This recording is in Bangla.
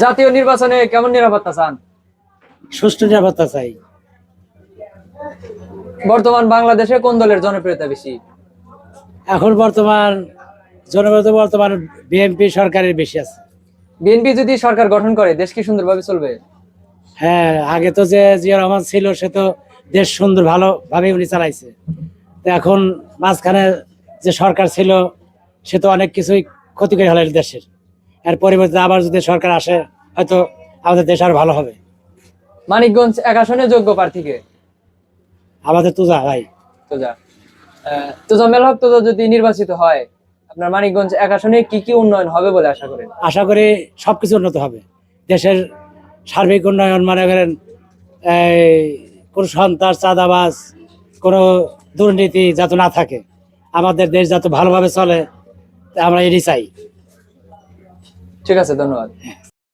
জাতীয় নির্বাচনে কেমন নিরাপত্তা চান? সুষ্ঠু নিরাপত্তা চাই। বর্তমান বাংলাদেশে কোন দলের জনপ্রিয়তা বেশি? এখন বর্তমান জনপ্রিয়তা বর্তমান বিএনপি সরকারের বেশি আছে। বিএনপি যদি সরকার গঠন করে দেশ কি সুন্দরভাবে চলবে? হ্যাঁ আগে তো যে জিয়া রহমান ছিল সে তো দেশ সুন্দর ভালোভাবে উনি চালাইছে। তো এখন মাঝখানে যে সরকার ছিল সে তো অনেক কিছুই ক্ষতি করে হলো দেশের। এর পরিবর্তে আবার যদি সরকার আসে হয়তো আমাদের দেশ আরও ভালো হবে। মানিকগঞ্জ এক আসনে যোগ্য প্রার্থীকে? আমাদের তুজা ভাই। তোজা। তোজা মেল হক তোজা যদি নির্বাচিত হয় আপনার মানিকগঞ্জ এক আসনে কি কি উন্নয়ন হবে বলে আশা করেন? আশা করি সবকিছু উন্নত হবে। দেশের সার্বিক উন্নয়ন মনে করেন এই কোনো সন্ত্রাস চাঁদাবাজ কোনো দুর্নীতি যাতে না থাকে আমাদের দেশ যাতে ভালোভাবে চলে তা আমরা এটি চাই। ঠিক আছে ধন্যবাদ।